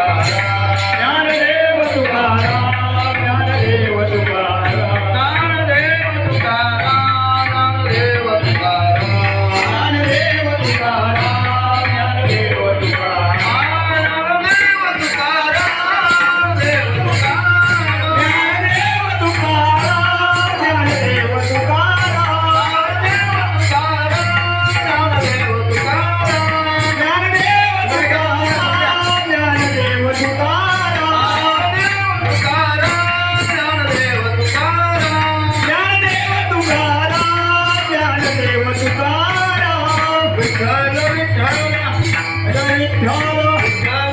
Dnyandev Tukaram Dnyandev 让我。